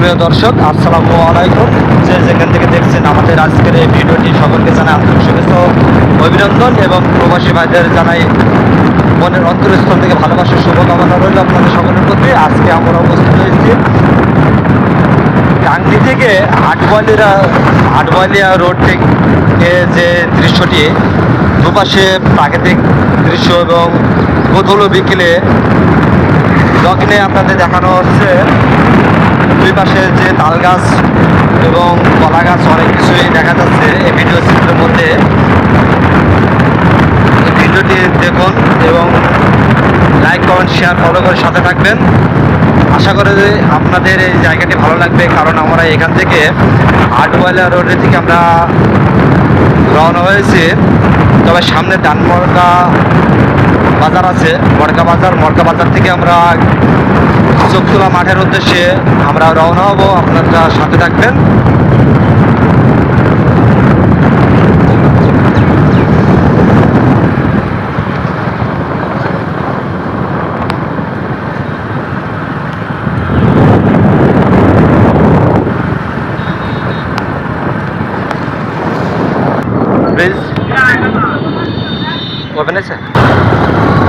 সুপ্রিয় দর্শক, আসসালামু আলাইকুম। যে যেখান থেকে দেখছেন আমাদের আজকের এই ভিডিওটি, সকলকে জানাই আন্তরিক শুভেচ্ছা অভিনন্দন এবং প্রবাসী ভাইদের জানাই মনের অন্তরস্থল থেকে ভালোবাসার শুভকামনা রইল আপনাদের সকলের প্রতি। আজকে আমরা উপস্থিত হয়েছি টাঙ্গি থেকে আটবালিরা, আটবালিয়া রোড থেকে যে দৃশ্যটি, দুপাশে প্রাকৃতিক দৃশ্য এবং গোধুলো বিকেলে দক্ষিণে আপনাদের দেখানো হচ্ছে পাশে যে তাল গাছ এবং কলা গাছ অনেক কিছুই দেখা যাচ্ছে এই ভিডিও চিত্রের মধ্যে। ভিডিওটি দেখুন এবং লাইক, কমেন্ট, শেয়ার ফলো করে সাথে থাকবেন। আশা করি যে আপনাদের এই জায়গাটি ভালো লাগবে, কারণ আমরা এখান থেকে আটওয়ালা রোডের থেকে আমরা রওনা হয়েছি। তবে সামনে ডানমরকা বাজার আছে মরকা বাজার। মরকা বাজার থেকে আমরা চোখতলা মাঠের উদ্দেশ্যে আমরা রওনা হব। আপনারা সাথে থাকবেন।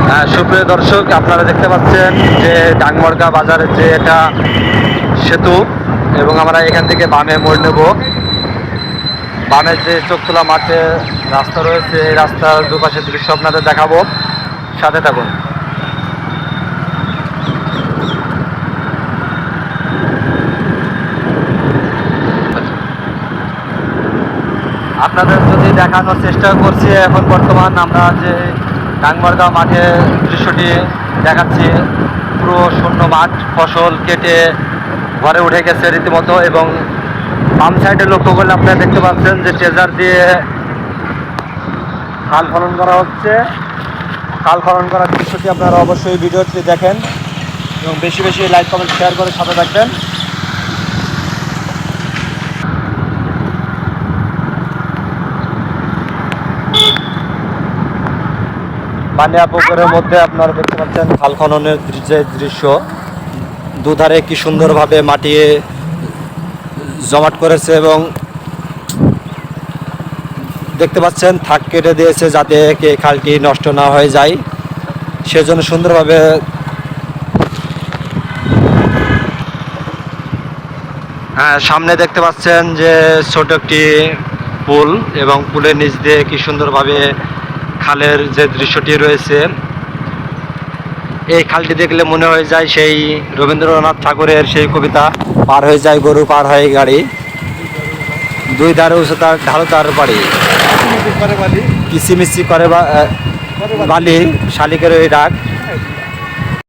হ্যাঁ সুপ্রিয় দর্শক, আপনারা দেখতে পাচ্ছেন যে ডাংমরগা বাজারের যে এটা সেতু এবং আমরা এখান থেকে বামে মোড় নেব। বামের যে চোখতলা মাঠে রাস্তা রয়েছে, এই রাস্তার দুপাশে দৃশ্য আপনাদের দেখাবো। সাথে থাকুন। আপনাদের যদি দেখানোর চেষ্টা করছি, এখন বর্তমান আমরা যে ডাংমারগাঁও মাঠে দৃশ্যটি দেখাচ্ছি, পুরো শূন্য মাঠ ফসল কেটে ঘরে উঠে গেছে রীতিমতো এবং বাম সাইডে লক্ষ্য করলে আপনারা দেখতে পাচ্ছেন যে ট্রেজার দিয়ে খাল খনন করা হচ্ছে। খাল খনন করার দৃশ্যটি আপনারা অবশ্যই ভিডিওটি দেখেন এবং বেশি বেশি লাইক, কমেন্ট শেয়ার করে সাথে থাকবেন। বানিয়া পুকুরের মধ্যে আপনারা দেখতে পাচ্ছেন খাল খননের যে দৃশ্য। দুধারে কি সুন্দরভাবে মাটি জমাট করেছে এবং দেখতে পাচ্ছেন থাক কেটে দিয়েছে যাতে কে খালটি নষ্ট না হয়ে যায়। সেজন্য সুন্দরভাবে হ্যাঁ সামনে দেখতে পাচ্ছেন যে ছোট একটি পুল এবং পুলের নিচ দিয়ে কি সুন্দরভাবে খালের যে দৃশ্যটি রয়েছে এই খালটি দেখলে মনে হয়ে যায় সেই রবীন্দ্রনাথ ঠাকুরের সেই কবিতা পার হয়ে যায় গরু পার হয়ে গাড়ি। দুই ধারে উচ্চতার ঢালুতার বাড়ি। কিচিমিচি করে বালি শালিকের ওই ডাক